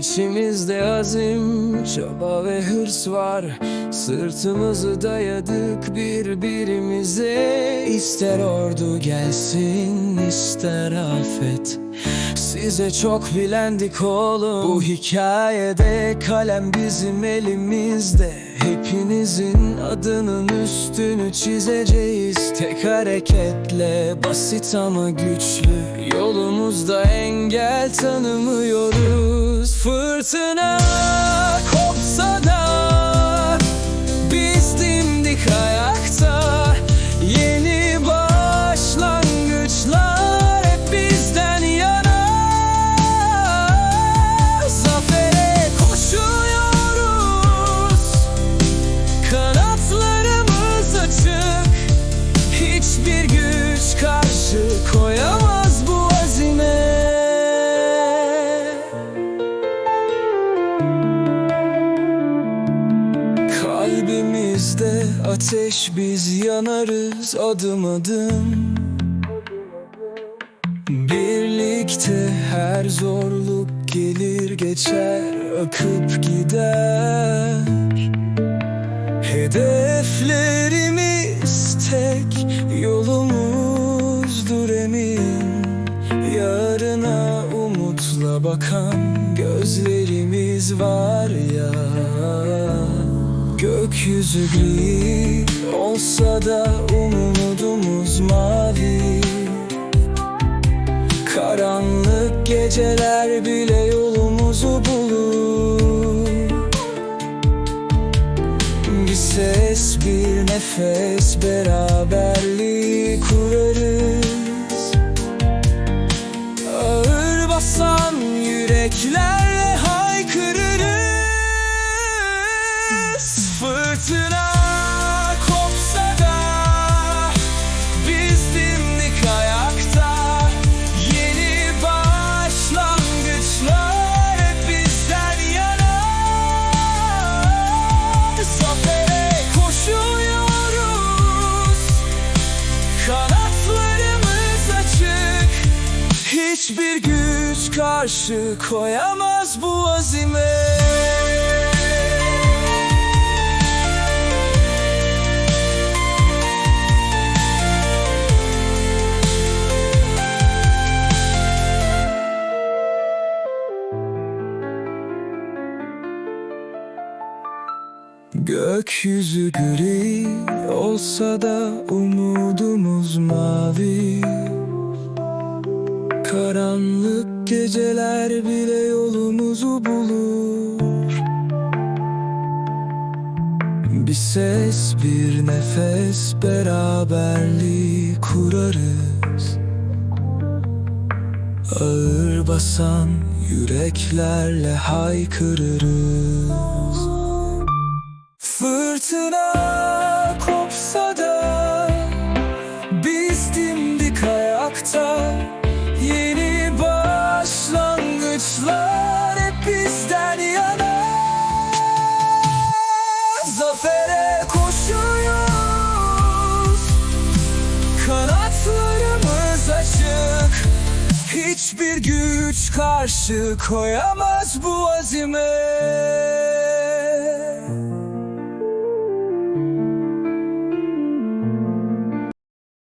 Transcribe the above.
İçimizde azim, çaba ve hırs var. Sırtımızı dayadık birbirimize. İster ordu gelsin, ister afet. Size çok bilendik oğlum. Bu hikayede kalem bizim elimizde Hepinizin adının üstünü çizeceğiz. Tek hareketle basit ama güçlü. Yolumuzda engel tanımıyoruz. Fırtına Hiçbir güç karşı koyamaz bu azime Kalbimizde ateş biz yanarız adım adım. Birlikte her zorluk gelir geçer akıp gider. Hedeflerimiz tek bakan gözlerimiz var ya Gökyüzü gri olsa da umudumuz mavi. Karanlık geceler bile yolumuzu bulur. Bir ses, bir nefes beraberliği Fırtına kopsa da biz dimdik ayakta. Yeni başlangıçlar hep bizden yana. Zafere koşuyoruz. Kanatlarımız açık. Hiçbir güç karşı koyamaz bu azime Gökyüzü gri olsa da umudumuz mavi. Karanlık geceler bile yolumuzu bulur. Bir ses, bir nefes beraberliği kurarız. Ağır basan yüreklerle haykırırız biz dimdik ayakta Yeni başlangıçlar hep bizden yana. Zafere koşuyoruz. Kanatlarımız açık. Hiçbir güç karşı koyamaz bu azime